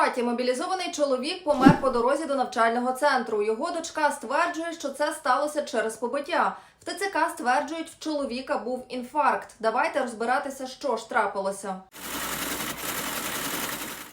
Закарпатті мобілізований чоловік помер по дорозі до навчального центру. Його дочка стверджує, що це сталося через побиття. В ТЦК стверджують, в чоловіка був інфаркт. Давайте розбиратися, що ж трапилося.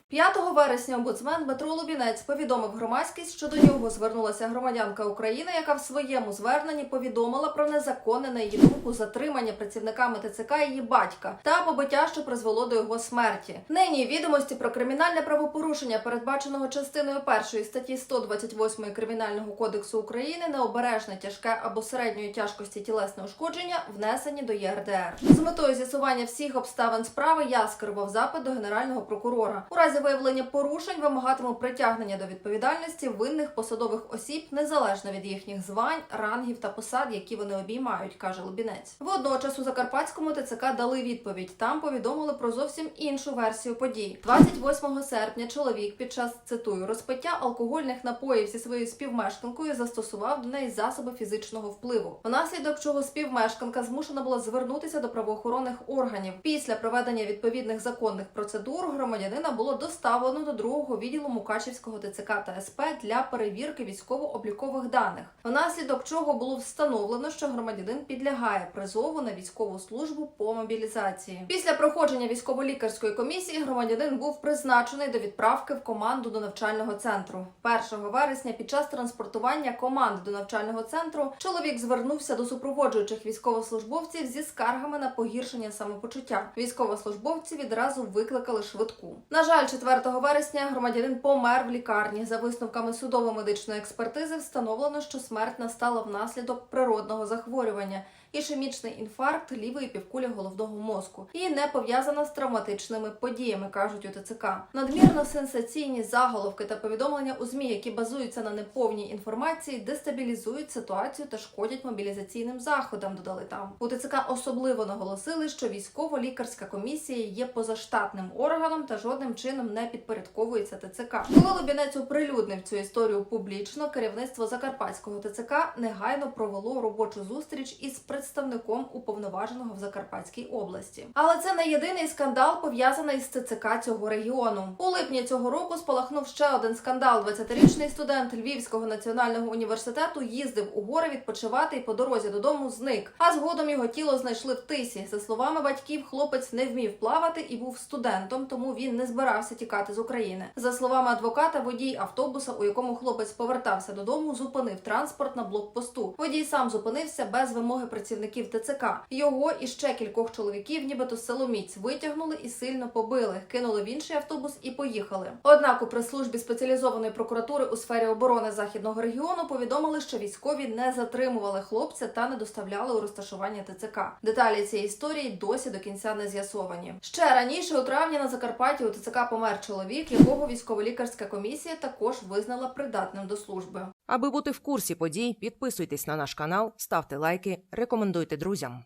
5 вересня омбудсмен Дмитро Лубінець повідомив громадськість, що до нього звернулася громадянка України, яка в своєму зверненні повідомила про незаконне на її думку затримання працівниками ТЦК її батька та побиття, що призвело до його смерті. Нині відомості про кримінальне правопорушення, передбаченого частиною першої статті 128 кримінального кодексу України, необережне тяжке або середньої тяжкості тілесне ушкодження, внесені до ЄРДР. З метою з'ясування всіх обставин справи я скерував запит до генерального прокурора. У разі виявлення порушень вимагатиму притягнення до відповідальності винних посадових осіб незалежно від їхніх звань, рангів та посад, які вони обіймають, каже Лубінець. Водночас у Закарпатському ТЦК дали відповідь. Там повідомили про зовсім іншу версію подій. 28 серпня чоловік під час цитую розпиття алкогольних напоїв зі своєю співмешканкою застосував до неї засоби фізичного впливу. Внаслідок чого співмешканка змушена була звернутися до правоохоронних органів. Після проведення відповідних законних процедур громадянина було доставлено до другого відділу Мукачівського ТЦК та СП для перевірки військово-облікових даних. Внаслідок чого було встановлено, що громадянин підлягає призову на військову службу по мобілізації. Після проходження військово-лікарської комісії громадянин був призначений до відправки в команду до навчального центру. 1 вересня під час транспортування команди до навчального центру чоловік звернувся до супроводжуючих військовослужбовців зі скаргами на погіршення самопочуття. Військовослужбовці відразу викликали швидку. На жаль, 4 вересня громадянин помер в лікарні. За висновками судово-медичної експертизи встановлено, що смерть настала внаслідок природного захворювання. Ішемічний інфаркт лівої півкулі головного мозку і не пов'язана з травматичними подіями, кажуть у ТЦК. Надмірно сенсаційні заголовки та повідомлення у змі, які базуються на неповній інформації, дестабілізують ситуацію та шкодять мобілізаційним заходам. Додали там у ТЦК особливо наголосили, що військово-лікарська комісія є позаштатним органом та жодним чином не підпорядковується ТЦК. Коли Лубінець оприлюднив цю історію публічно, керівництво Закарпатського ТЦК негайно провело робочу зустріч із представником уповноваженого в Закарпатській області. Але це не єдиний скандал пов'язаний з ТЦК цього регіону. У липні цього року спалахнув ще один скандал. 20-річний студент Львівського національного університету їздив у гори відпочивати і по дорозі додому зник. А згодом його тіло знайшли в тисі. За словами батьків, хлопець не вмів плавати і був студентом, тому він не збирався тікати з України. За словами адвоката, водій автобуса, у якому хлопець повертався додому, зупинив транспорт на блокпосту. Водій сам зупинився без вимоги працівників ТЦК. Його і ще кількох чоловіків, нібито силоміць, витягнули і сильно побили, кинули в інший автобус і поїхали. Однак у прес-службі спеціалізованої прокуратури у сфері оборони західного регіону повідомили, що військові не затримували хлопця та не доставляли у розташування ТЦК. Деталі цієї історії досі до кінця не з'ясовані. Ще раніше у травні на Закарпатті у ТЦК помер чоловік, якого військово-лікарська комісія також визнала придатним до служби. Аби бути в курсі подій, підписуйтесь на наш канал, ставте лайки, рекомендуйте друзям.